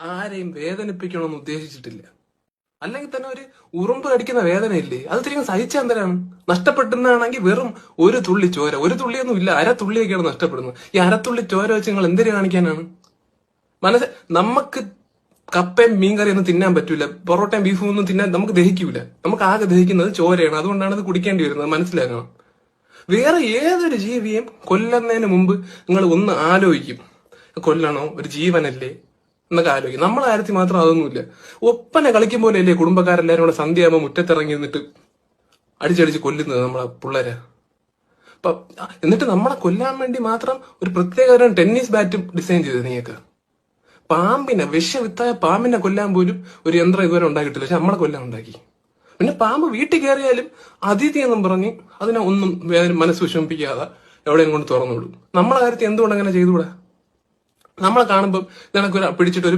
ആരെയും വേദനിപ്പിക്കണമെന്ന് ഉദ്ദേശിച്ചിട്ടില്ല. അല്ലെങ്കിൽ തന്നെ ഒരു ഉറുമ്പ് കടിക്കുന്ന വേദനയില്ലേ? അത് തിരികെ സഹിച്ച എന്തിനാണ്? നഷ്ടപ്പെടുന്നതാണെങ്കിൽ വെറും ഒരു തുള്ളി ചോര. ഒരു തുള്ളിയൊന്നും ഇല്ല. അര തുള്ളിയൊക്കെയാണ് നഷ്ടപ്പെടുന്നത്. ഈ അരത്തുള്ളി ചോര വെച്ച് നിങ്ങൾ എന്തിനു കാണിക്കാനാണ്? മനസ്സ് നമുക്ക് കപ്പയും മീൻകറി ഒന്നും തിന്നാൻ പറ്റൂല. പൊറോട്ടയും ബീഫും ഒന്നും തിന്നാൻ നമുക്ക് ദഹിക്കൂല. നമുക്ക് ആകെ ദഹിക്കുന്നത് ചോരയാണ്. അതുകൊണ്ടാണ് അത് കുടിക്കേണ്ടി വരുന്നത്. മനസ്സിലാക്കണം. വേറെ ഏതൊരു ജീവിയും കൊല്ലുന്നതിന് മുമ്പ് നിങ്ങൾ ഒന്ന് ആലോചിക്കും. കൊല്ലണോ? ഒരു ജീവനല്ലേ? എന്നൊക്കെ ആലോചിക്കും. നമ്മളെ കാര്യത്തിൽ മാത്രം അതൊന്നുമില്ല. ഒപ്പന കളിക്കും പോലെയല്ലേ കുടുംബക്കാരെല്ലാരും കൂടെ സന്ധ്യയാകുമ്പോൾ മുറ്റത്തിറങ്ങി നിന്നിട്ട് അടിച്ചടിച്ച് കൊല്ലുന്നത് നമ്മളെ പിള്ളേരെ. അപ്പൊ എന്നിട്ട് നമ്മളെ കൊല്ലാൻ വേണ്ടി മാത്രം ഒരു പ്രത്യേകതരം ടെന്നീസ് ബാറ്റും ഡിസൈൻ ചെയ്തത് നീയൊക്കെ. പാമ്പിനെ വിഷവിത്തായ പാമ്പിനെ കൊല്ലാൻ പോലും ഒരു യന്ത്രം ഇതുവരെ ഉണ്ടാക്കിയിട്ടില്ല. പക്ഷെ നമ്മളെ കൊല്ലാൻ ഉണ്ടാക്കി. പിന്നെ പാമ്പ് വീട്ടിൽ കയറിയാലും അതിഥി എന്നും പറഞ്ഞ് അതിനെ ഒന്നും മനസ്സ് വിഷമിപ്പിക്കാതെ എവിടെയും കൊണ്ട് തുറന്നു വിടും നമ്മളെ കാര്യത്തിൽ എന്തുകൊണ്ട് അങ്ങനെ ചെയ്തുകൂടാ? നമ്മളെ കാണുമ്പോൾ നിനക്കൊരു പിടിച്ചിട്ട് ഒരു